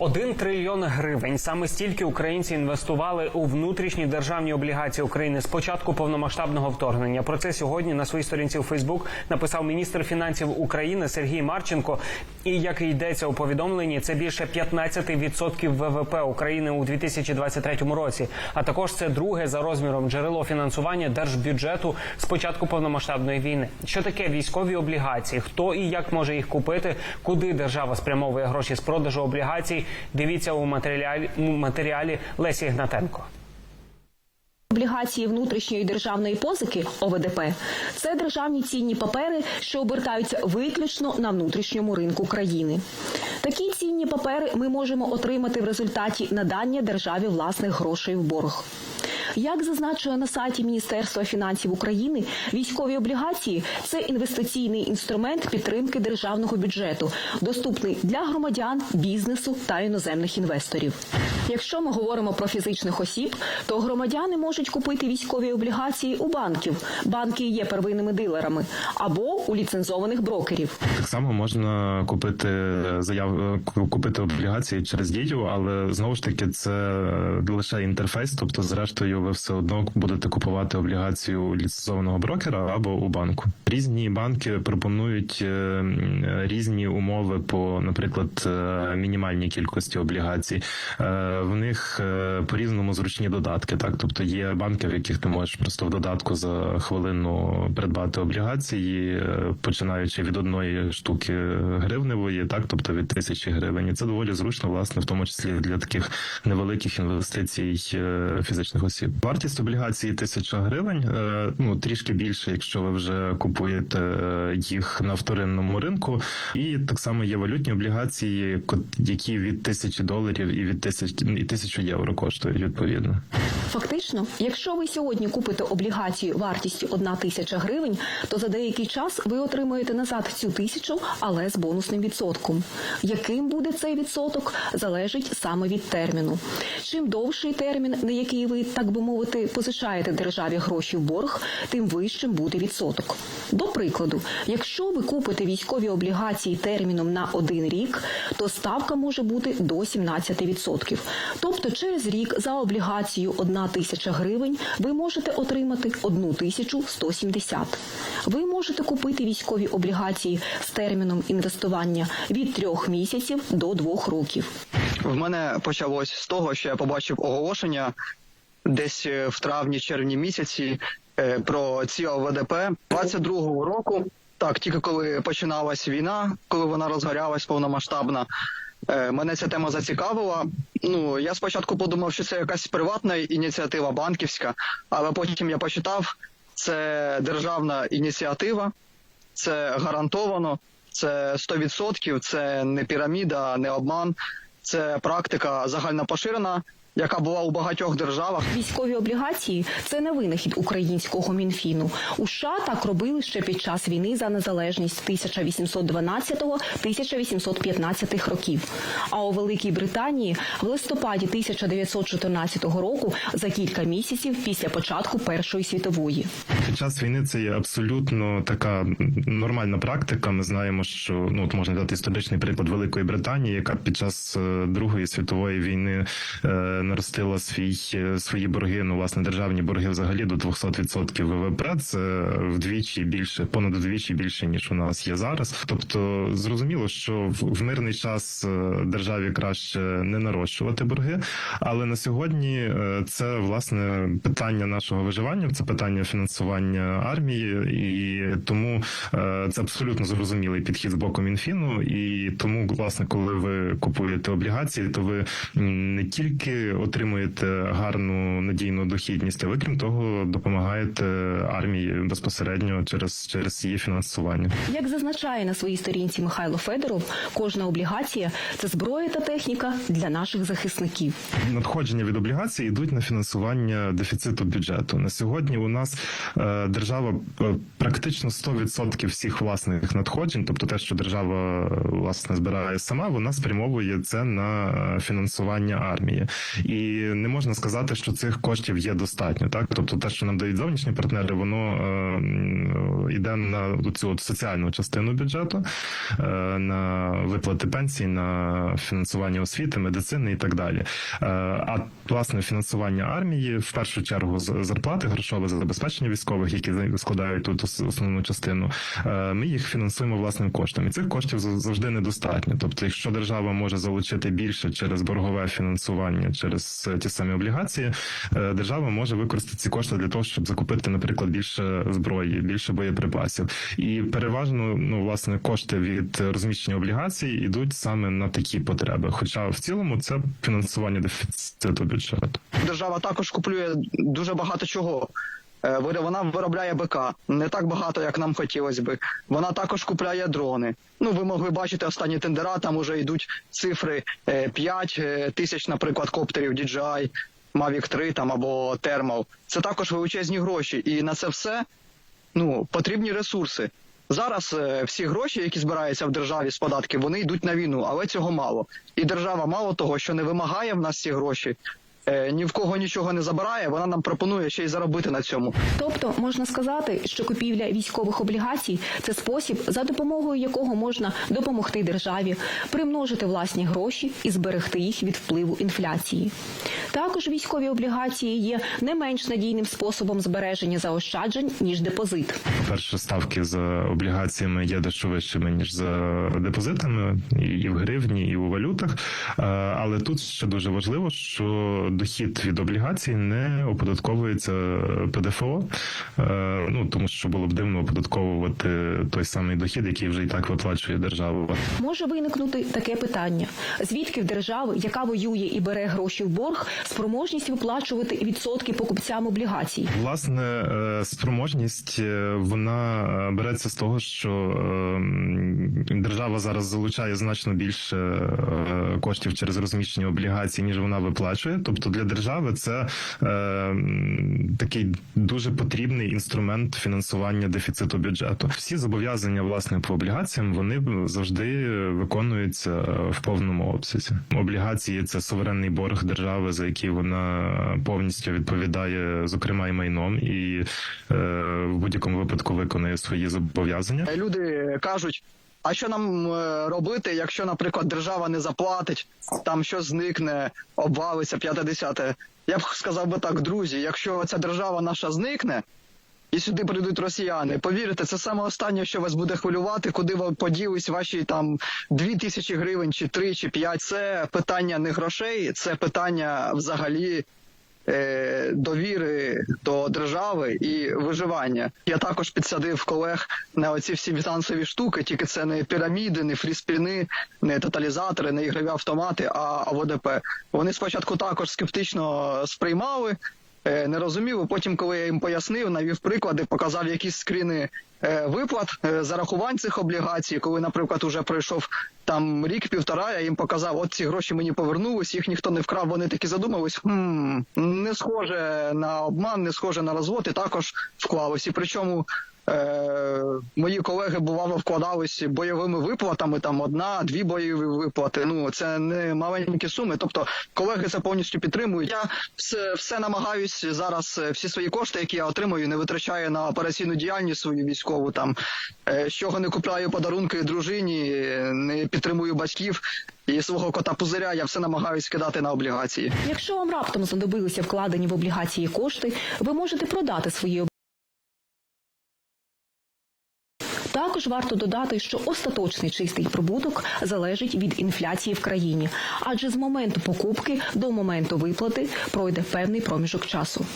Один трильйон гривень. Саме стільки українці інвестували у внутрішні державні облігації України з початку повномасштабного вторгнення. Про це сьогодні на своїй сторінці у Фейсбук написав міністр фінансів України Сергій Марченко. І як йдеться у повідомленні, це більше 15% ВВП України у 2023 році. А також це друге за розміром джерело фінансування держбюджету з початку повномасштабної війни. Що таке військові облігації? Хто і як може їх купити? Куди держава спрямовує гроші з продажу облігацій? Дивіться у матеріалі, матеріалі Лесі Гнатенко. Облігації внутрішньої державної позики ОВДП це державні цінні папери, що обертаються виключно на внутрішньому ринку країни. Такі цінні папери ми можемо отримати в результаті надання державі власних грошей в борг. Як зазначено на сайті Міністерства фінансів України, військові облігації це інвестиційний інструмент підтримки державного бюджету, доступний для громадян, бізнесу та іноземних інвесторів. Якщо ми говоримо про фізичних осіб, то громадяни можуть купити військові облігації у банків. Банки є первинними дилерами або у ліцензованих брокерів. Так само можна купити заяв купити облігації через дію, але знову ж таки це лише інтерфейс. Тобто, зрештою, ви все одно будете купувати облігацію у ліцензованого брокера або у банку. Різні банки пропонують е, різні умови по, наприклад, е, мінімальній кількості облігацій. Е, В них по різному зручні додатки. Так, тобто є банки, в яких ти можеш просто в додатку за хвилину придбати облігації, починаючи від одної штуки гривневої, так, тобто від тисячі гривень. І це доволі зручно, власне, в тому числі для таких невеликих інвестицій фізичних осіб. Вартість облігації тисяча гривень, е, ну трішки більше, якщо ви вже купуєте е, їх на вторинному ринку. І так само є валютні облігації, які від тисячі доларів і від тисяч і тисячу євро коштують відповідно. Фактично, якщо ви сьогодні купите облігацію вартістю 1 тисяча гривень, то за деякий час ви отримаєте назад цю тисячу, але з бонусним відсотком. Яким буде цей відсоток, залежить саме від терміну. Чим довший термін, на який ви, так би мовити, позичаєте державі гроші в борг, тим вищим буде відсоток. До прикладу, якщо ви купите військові облігації терміном на один рік, то ставка може бути до 17%. Тобто через рік за облігацію 1 тисяча гривень ви можете отримати 1 тисячу 170. Ви можете купити військові облігації з терміном інвестування від 3 місяців до 2 років. В мене почалось з того, що я побачив оголошення десь е, в травні-червні місяці е, про ці ОВДП 22-го року. Так, тільки коли починалась війна, коли вона розгорялась повномасштабна, е, мене ця тема зацікавила. Ну я спочатку подумав, що це якась приватна ініціатива банківська, але потім я почитав, це державна ініціатива, це гарантовано, це 100%, це не піраміда, не обман, це практика загально поширена, яка була у багатьох державах. Військові облігації це не винахід українського мінфіну. У США так робили ще під час війни за незалежність 1812-1815 років. А у Великій Британії в листопаді 1914 року за кілька місяців після початку Першої світової. Під час війни це є абсолютно така нормальна практика. Ми знаємо, що ну от можна дати історичний приклад Великої Британії, яка під час е, Другої світової війни е, наростила свій е, свої борги. Ну власне державні борги взагалі до 200% ВВП. Це вдвічі більше, понад вдвічі більше ніж у нас є зараз. Тобто зрозуміло, що в, мирний час е, державі краще не нарощувати борги, але на сьогодні е, це власне питання нашого виживання, це питання фінансування армії, і тому це абсолютно зрозумілий підхід з боку Мінфіну. І тому, власне, коли ви купуєте облігації, то ви не тільки отримуєте гарну надійну дохідність, а ви крім того допомагаєте армії безпосередньо через, через її фінансування. Як зазначає на своїй сторінці Михайло Федоров, кожна облігація це зброя та техніка для наших захисників. надходження від облігацій йдуть на фінансування дефіциту бюджету. На сьогодні у нас е, держава е, практично 100% всіх власних надходжень, тобто те, що держава е, власне збирає сама, вона спрямовує це на е, фінансування армії. І не можна сказати, що цих коштів є достатньо. Так, тобто, те, що нам дають зовнішні партнери, воно е, йде на цю от соціальну частину бюджету, е, на виплати пенсій, на фінансування освіти, медицини і так далі. Е, а власне фінансування армії в першу чергу зарплати, грошове забезпечення військових, які складають тут ос- основну частину. е, Ми їх фінансуємо власним коштом, і цих коштів завжди недостатньо. Тобто, якщо держава може залучити більше через боргове фінансування, через ті самі облігації, е, держава може використати ці кошти для того, щоб закупити, наприклад, більше зброї, більше боєприпасів. І переважно, ну власне, кошти від розміщення облігацій йдуть саме на такі потреби. Хоча в цілому це фінансування дефіциту бюджету. Держава також куплює дуже багато чого. Е, Вона виробляє БК не так багато, як нам хотілося би. Вона також купляє дрони. Ну, ви могли бачити останні тендера. Там уже йдуть цифри е, 5 е, тисяч, наприклад, коптерів DJI, Mavic 3 там або Thermal. Це також величезні гроші. І на це все ну потрібні ресурси. Зараз е, всі гроші, які збираються в державі з податків, вони йдуть на війну, але цього мало. І держава мало того, що не вимагає в нас ці гроші, е, ні в кого нічого не забирає. Вона нам пропонує ще й заробити на цьому. Тобто можна сказати, що купівля військових облігацій це спосіб, за допомогою якого можна допомогти державі, примножити власні гроші і зберегти їх від впливу інфляції. Також військові облігації є не менш надійним способом збереження заощаджень ніж депозит. Перше ставки за облігаціями є дещо вищими ніж за депозитами, і- і в гривні, і у валютах. Е, Але тут ще дуже важливо, що дохід від облігацій не оподатковується ПДФО, е, ну тому що було б дивно оподатковувати той самий дохід, який вже і так виплачує держава. Може виникнути таке питання: звідки в держави, яка воює і бере гроші в борг, спроможність виплачувати відсотки покупцям облігацій? Власне, е, спроможність е, вона береться з того, що держава зараз залучає значно більше коштів через розміщення облігацій, ніж вона виплачує. Тобто для держави це е, такий дуже потрібний інструмент фінансування дефіциту бюджету. Всі зобов'язання власне по облігаціям вони завжди виконуються в повному обсязі. Облігації це суверенний борг держави, за який вона повністю відповідає, зокрема і майном, і е, в будь-якому випадку виконує свої зобов'язання. Е, Люди кажуть. А що нам е, робити, якщо, наприклад, держава не заплатить, там щось зникне, обвалиться п'яте десяте? Я б сказав би так, друзі, якщо ця держава наша зникне, і сюди прийдуть росіяни. Повірте, це саме останнє, що вас буде хвилювати, куди ви поділись ваші там дві тисячі гривень, чи три, чи п'ять. Це питання не грошей, це питання взагалі. Е, Довіри до держави і виживання. Я також підсадив колег на оці всі фінансові штуки, тільки це не піраміди, не фріспіни, не тоталізатори, не ігрові автомати, а ОВДП. Вони спочатку також скептично сприймали, е, не розумів. і Потім, коли я їм пояснив, навів приклади, показав якісь скріни виплат е, зарахувань цих облігацій, коли, наприклад, уже пройшов там рік-півтора, я їм показав, от ці гроші мені повернулись, їх ніхто не вкрав. Вони такі задумались. Хм, не схоже на обман, не схоже на розвод, і також вклалось. І причому. Е, мої колеги бувало вкладались бойовими виплатами, там одна, дві бойові виплати. Ну це не маленькі суми. Тобто колеги це повністю підтримують. Я все, все намагаюсь зараз е, всі свої кошти, які я отримую, не витрачаю на операційну діяльність свою військову. Там е, з чого не купляю подарунки дружині, е, не підтримую батьків і свого кота пузиря. Я все намагаюсь кидати на облігації. Якщо вам раптом знадобилися вкладені в облігації кошти, ви можете продати свої Також варто додати, що остаточний чистий прибуток залежить від інфляції в країні, адже з моменту покупки до моменту виплати пройде певний проміжок часу.